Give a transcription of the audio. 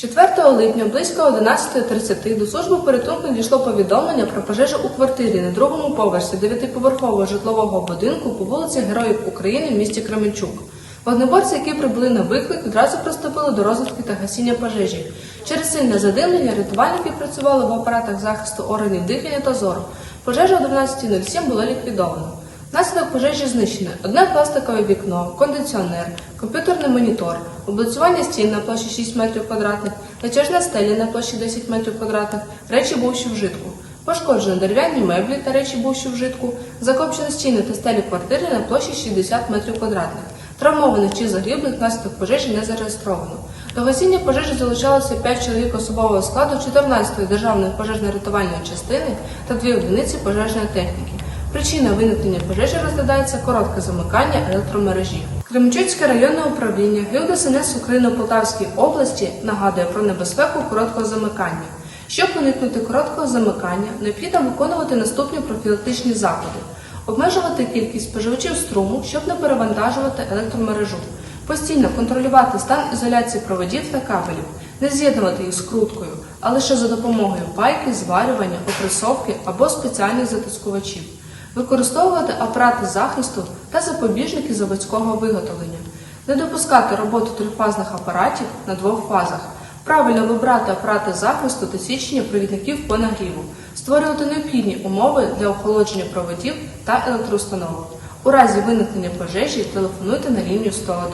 4 липня близько 11.30 до служби порятунку надійшло повідомлення про пожежу у квартирі на другому поверсі дев'ятиповерхового житлового будинку по вулиці Героїв України в місті Кременчук. Вогнеборці, які прибули на виклик, одразу приступили до розвитку та гасіння пожежі. Через сильне задимлення рятувальники працювали в апаратах захисту органів дихання та зору. Пожежа о 12.07 була ліквідована. Внаслідок пожежі знищено одне пластикове вікно, кондиціонер, комп'ютерний монітор, облицювання стін на площі 6 метрів квадратних, натяжна стеля на площі 10 метрів квадратних, речі бувші вжитку. Пошкоджено дерев'яні меблі та речі бувші вжитку, закопчені стіни та стелі квартири на площі 60 метрів квадратних. Травмованих чи загиблих внаслідок пожежі не зареєстровано. До гасіння пожежі залучалося 5 чоловік особового складу 14-ї державної пожежно-рятувальної частини та 2 одиниці пожежної техніки. Причина виникнення пожежі розглядається коротке замикання електромережі. Кременчуцьке районне управління ГІЛДСНС України у Полтавській області нагадує про небезпеку короткого замикання. Щоб уникнути короткого замикання, необхідно виконувати наступні профілактичні заходи: обмежувати кількість споживачів струму, щоб не перевантажувати електромережу, постійно контролювати стан ізоляції проводів та кабелів, не з'єднувати їх скруткою, а лише за допомогою пайки, зварювання, опресовки або спеціальних затискувачів, використовувати апарати захисту та запобіжники заводського виготовлення, не допускати роботу трьохфазних апаратів на двох фазах, правильно вибрати апарати захисту та січення провідників по нагріву, створювати необхідні умови для охолодження проводів та електроустановок. У разі виникнення пожежі телефонуйте на лінію 101.